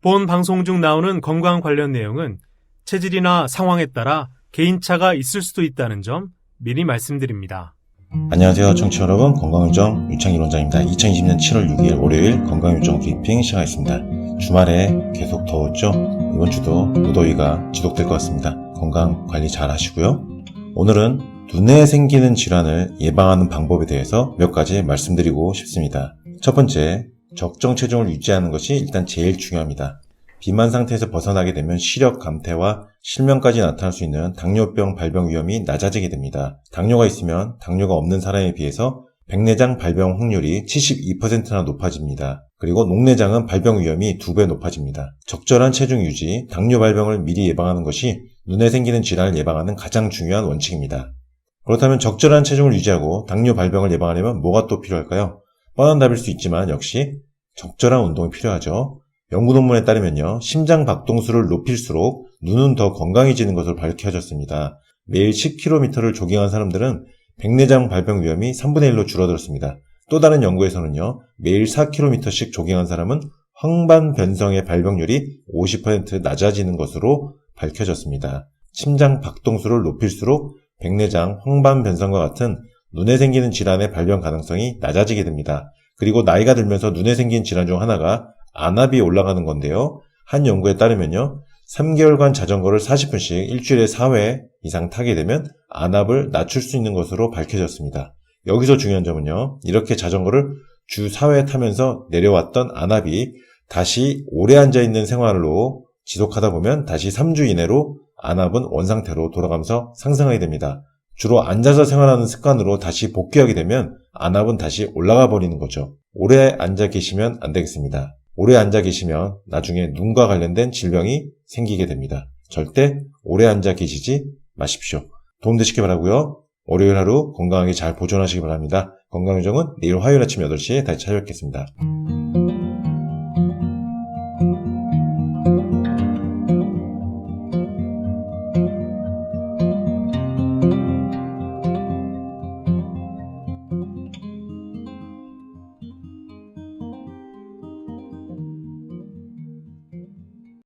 본 방송 중 나오는 건강 관련 내용은 체질이나 상황에 따라 개인차가 있을 수도 있다는 점 미리 말씀드립니다. 안녕하세요 청취자 여러분. 건강유정 유창일 원장입니다. 2020년 7월 6일 월요일 건강유정 브리핑 시작하겠습니다. 주말에 계속 더웠죠? 이번 주도 무더위가 지속될 것 같습니다. 건강 관리 잘 하시고요. 오늘은 눈에 생기는 질환을 예방하는 방법에 대해서 몇 가지 말씀드리고 싶습니다. 첫 번째 적정 체중을 유지하는 것이 일단 제일 중요합니다 비만 상태에서 벗어나게 되면 시력 감퇴와 실명까지 나타날 수 있는 당뇨병 발병 위험이 낮아지게 됩니다. 당뇨가 있으면 당뇨가 없는 사람에 비해서 백내장 발병 확률이 72%나 높아집니다. 그리고 녹내장은 발병 위험이 2배 높아집니다. 적절한 체중 유지, 당뇨 발병을 미리 예방하는 것이 눈에 생기는 질환을 예방하는 가장 중요한 원칙입니다. 그렇다면 적절한 체중을 유지하고 당뇨 발병을 예방하려면 뭐가 또 필요할까요? 뻔한 답일 수 있지만 역시 적절한 운동이 필요하죠. 연구 논문에 따르면요, 심장 박동수를 높일수록 눈은 더 건강해지는 것으로 밝혀졌습니다. 매일 10km를 조깅한 사람들은 백내장 발병 위험이 3분의 1로 줄어들었습니다. 또 다른 연구에서는요, 매일 4km씩 조깅한 사람은 황반 변성의 발병률이 50% 낮아지는 것으로 밝혀졌습니다. 심장 박동수를 높일수록 백내장, 황반 변성과 같은 눈에 생기는 질환의 발병 가능성이 낮아지게 됩니다. 그리고 나이가 들면서 눈에 생긴 질환 중 하나가 안압이 올라가는 건데요. 한 연구에 따르면요. 3개월간 자전거를 40분씩 일주일에 4회 이상 타게 되면 안압을 낮출 수 있는 것으로 밝혀졌습니다. 여기서 중요한 점은요. 이렇게 자전거를 주 4회 타면서 내려왔던 안압이 다시 오래 앉아 있는 생활로 지속하다 보면 다시 3주 이내로 안압은 원상태로 돌아가면서 상승하게 됩니다. 주로 앉아서 생활하는 습관으로 다시 복귀하게 되면 안압은 다시 올라가 버리는 거죠. 오래 앉아 계시면 안 되겠습니다. 오래 앉아 계시면 나중에 눈과 관련된 질병이 생기게 됩니다. 절대 오래 앉아 계시지 마십시오. 도움 되시기 바라고요. 월요일 하루 건강하게 잘 보존하시기 바랍니다. 건강요정은 내일 화요일 아침 8시에 다시 찾아뵙겠습니다.